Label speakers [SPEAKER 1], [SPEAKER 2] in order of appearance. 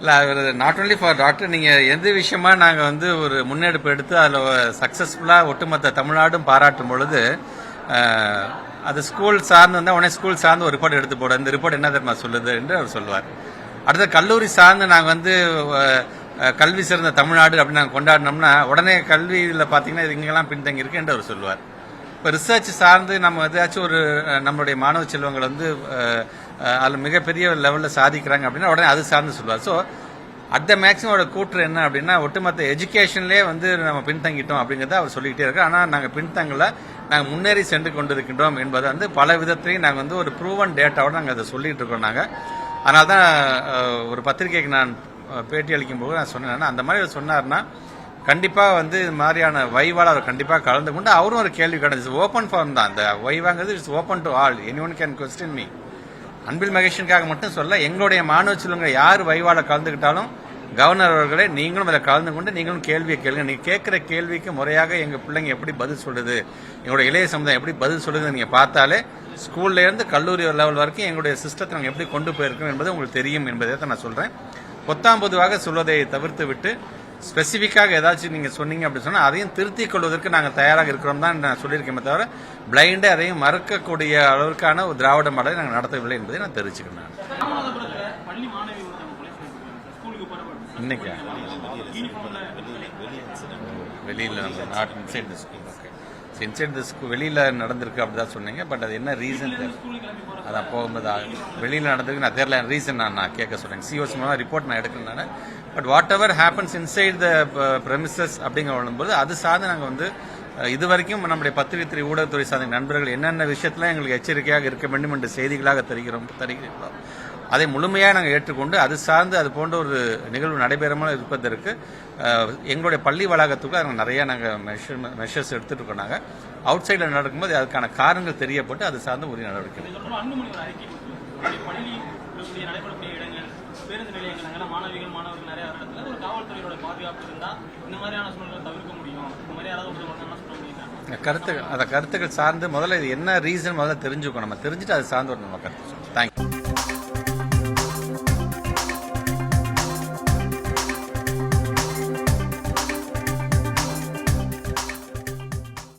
[SPEAKER 1] இல்லை அவர் not only for doctor நீங்கள் எந்த விஷயமா நாங்கள் வந்து ஒரு முன்னெடுப்பு எடுத்து அதில் சக்ஸஸ்ஃபுல்லாக ஒட்டுமொத்த தமிழ்நாடும் பாராட்டும் பொழுது அது ஸ்கூல் சார்ந்து இருந்தால் உடனே ஸ்கூல் சார்ந்து ஒரு ரிப்போர்ட் எடுத்து போட. இந்த ரிப்போர்ட் என்ன தெரியுமா சொல்லுது என்று அவர் சொல்லுவார். அடுத்த கல்லூரி சார்ந்து நாங்கள் வந்து கல்வி சிறந்த தமிழ்நாடு அப்படின்னு நாங்கள் கொண்டாடினோம்னா உடனே கல்வியில் பார்த்தீங்கன்னா இது இங்கெல்லாம் பின்தங்கி இருக்குன்னு அவர் சொல்லுவார். இப்போ ரிசர்ச் சார்ந்து நம்ம எதாச்சும் ஒரு நம்மளுடைய மாணவ செல்வங்கள் வந்து அதில் மிகப்பெரிய லெவலில் சாதிக்கிறாங்க அப்படின்னா உடனே அது சார்ந்து சொல்லுவார். ஸோ அட் த மேக்ஸிமோட கூற்று என்ன அப்படின்னா ஒட்டுமொத்த எஜுகேஷன்லேயே வந்து நம்ம பின்தங்கிட்டோம் அப்படிங்கிறத அவர் சொல்லிக்கிட்டே இருக்கார். ஆனால் நாங்கள் பின்தங்கல நாங்கள் முன்னேறி சென்று கொண்டிருக்கின்றோம் என்பதை வந்து பல விதத்திலையும் நாங்கள் வந்து ஒரு ப்ரூவன் டேட்டாவோட நாங்கள் அதை சொல்லிட்டு இருக்கோம் நாங்கள் அதனால தான் ஒரு பத்திரிகைக்கு நான் பேட்டி அளிக்கும் போது நான் சொன்னேன். அந்த மாதிரி சொன்னார்னா கண்டிப்பாக வந்து இது மாதிரியான வைவால் அவர் கண்டிப்பாக கலந்து கொண்டு அவரும் ஒரு கேள்வி கிடைச்சு ஓப்பன் ஃபார்ம் தான். அந்த வைவாங்கிறது it's open to all anyone can question me Anbil மகேஷனுக்காக மட்டும் சொல்ல எங்களுடைய மாணவ செல்வங்க யார் வைவால கலந்துக்கிட்டாலும் கவர்னர் அவர்களே நீங்களும் அதில் கலந்து கொண்டு நீங்களும் கேள்வியை கேளுங்க. நீங்கள் கேட்குற கேள்விக்கு முறையாக எங்கள் பிள்ளைங்க எப்படி பதில் சொல்லுது எங்களுடைய இளைய சமுதாயம் எப்படி பதில் சொல்லுதுன்னு நீங்கள் பார்த்தாலே ஸ்கூல்லேருந்து கல்லூரி லெவல் வரைக்கும் எங்களுடைய சிஸ்டத்தை நாங்கள் எப்படி கொண்டு போயிருக்கோம் என்பது உங்களுக்கு தெரியும் என்பதை தான் நான் சொல்கிறேன் பொத்தாம் பொதுவாக சொல்வதை தவிர்த்து விட்டு ஸ்பெசிஃபிக்காக ஏதாச்சும் நீங்க சொன்னீங்க அப்படி சொன்னா அதையும் திருத்திக் கொள்வதற்கு நாங்கள் தயாராக இருக்கிறோம் தான் நான் சொல்லியிருக்கேன் தவிர பிளைண்டே அதையும் மறுக்கக்கூடிய அளவிற்கான ஒரு திராவிட மாடலை நாங்கள் நடத்தவில்லை என்பதை நான் தெரிவிச்சுக்கிறேன் இன்னைக்கா வெளியில் not inside school okay inside இந்த ஸ்கூல் வெளியில் நடந்திருக்கு அப்படி தான் சொன்னீங்க பட் அது என்ன ரீசன்
[SPEAKER 2] ஸ்கூலுக்கு
[SPEAKER 1] அதான் போகும்போது வெளியில் நடந்திருக்கு நான் தெரியல ரீசன் நான் நான் கேட்க சொல்கிறேன் சிஓஸ் மூலமாக ரிப்போர்ட் நான் எடுக்கிறேன் நான். But whatever happens inside the premises அப்படிங்கிற வரும்போது அது சார்ந்து நாங்கள் வந்து இது வரைக்கும் நம்முடைய பத்திரிகை ஊடகத்துறை சார்ந்த நண்பர்கள் என்னென்ன விஷயத்தில் எங்களுக்கு எச்சரிக்கையாக இருக்க வேண்டும் என்று செய்திகளாக தருகிறோம் தருகிறீர்களோ அதை முழுமையாக நாங்கள் ஏற்றுக்கொண்டு அது சார்ந்து அது போன்ற ஒரு நிகழ்வு நடைபெறாமல் இருப்பதற்கு எங்களுடைய பள்ளி வளாகத்துக்குள்ள நாங்கள் நிறைய நாங்கள் மெஷர் மெஷர்ஸ் எடுத்துட்டு இருக்கோம் நாங்கள் அவுட் சைடில் நடக்கும்போது அதுக்கான காரணங்கள் தெரியப்பட்டு அது சார்ந்த உரிய நடவடிக்கை
[SPEAKER 2] பேருந்து நிலையங்கள் அங்கெல்லாம் மாணவிகள் மாணவர்கள் நிறைய வர இடத்துல ஒரு காவல்துறையோட பாதுகாப்பு இருந்தா இந்த மாதிரியான சூழ்நிலை தவிர்க்க முடியும். இந்த மாதிரி யாராவது ஒருத்தர் வந்தாங்கன்னா சொல்ல முடியுங்க?
[SPEAKER 1] கருத்து அந்த கருத்துக்கள் சார்ந்து முதல்ல இது என்ன ரீசன் முதல்ல தெரிஞ்சுக்கணும். நம்ம தெரிஞ்சுட்டு அது சார்ந்து ஒரு நம்ம கருத்து தேங்க்யூ